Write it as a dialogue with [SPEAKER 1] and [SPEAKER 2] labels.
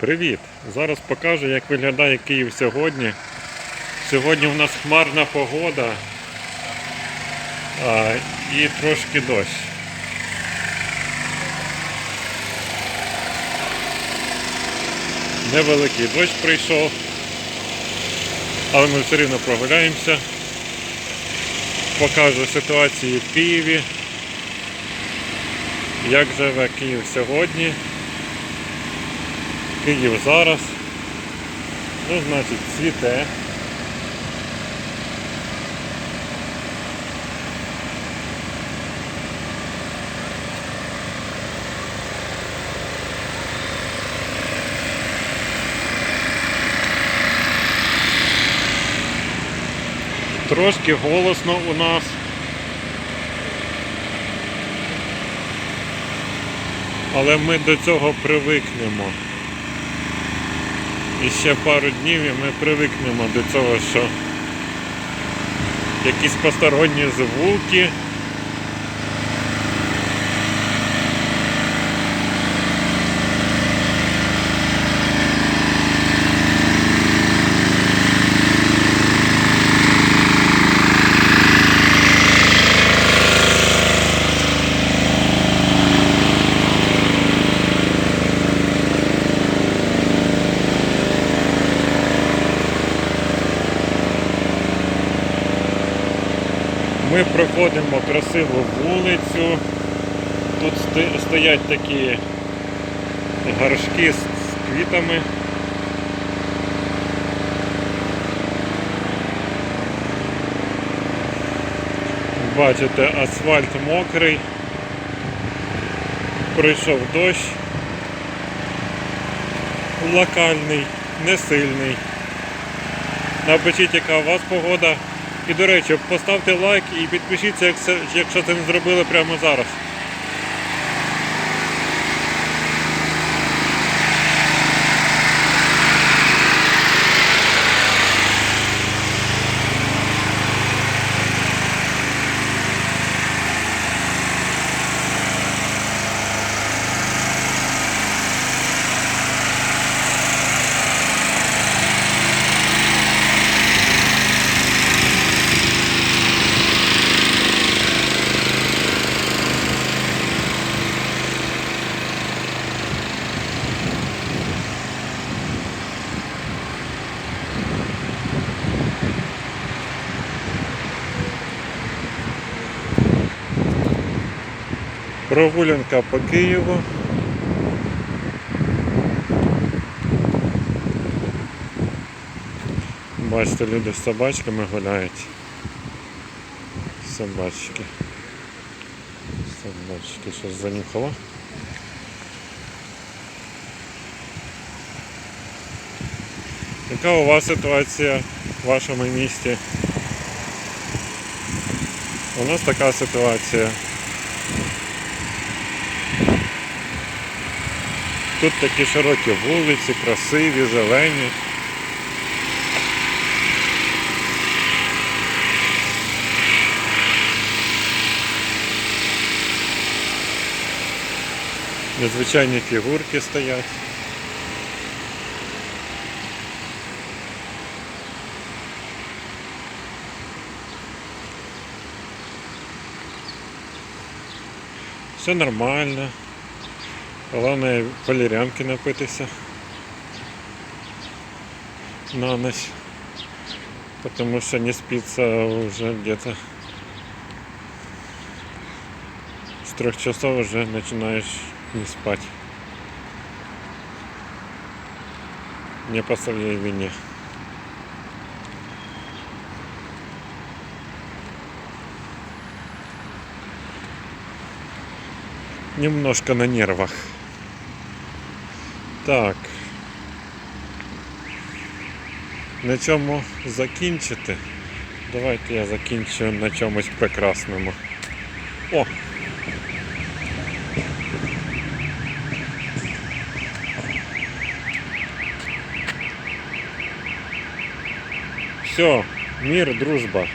[SPEAKER 1] Привіт! Зараз покажу, як виглядає Київ сьогодні. Сьогодні у нас хмарна погода а, і трошки дощ. Невеликий дощ прийшов, але ми все рівно прогуляємося. Покажу ситуацію в Києві. Як живе Київ сьогодні. Київ зараз. Ну, значить, цвіте. Трошки голосно у нас. Але ми до цього привикнемо. І ще пару днів і ми привикнемо до цього, що якісь посторонні звуки. Ми проходимо красиву вулицю. Тут стоять такі горшки з, квітами. Бачите, асфальт мокрий. Прийшов дощ. Локальний, не сильний. Напишіть, яка у вас погода. І до речі, поставте лайк і підпишіться, якщо це не зробили прямо зараз. Прогулянка по Києву. Бачите, люди з собачками гуляють. Собачки. Собачки щось занюхало. Яка у вас ситуація в вашому місті? У нас така ситуація. Тут такі широкі вулиці, красиві, зелені. Незвичайні фігурки стоять. Все нормально. Головне валеріанки напитися на ночь. Потому что не спится уже где-то с трех часов уже начинаешь не спать. Не по своей вине. Немножко на нервах. Так. На чому закінчити? Давайте я закінчу на чомусь прекрасному. О! Все, мир, дружба.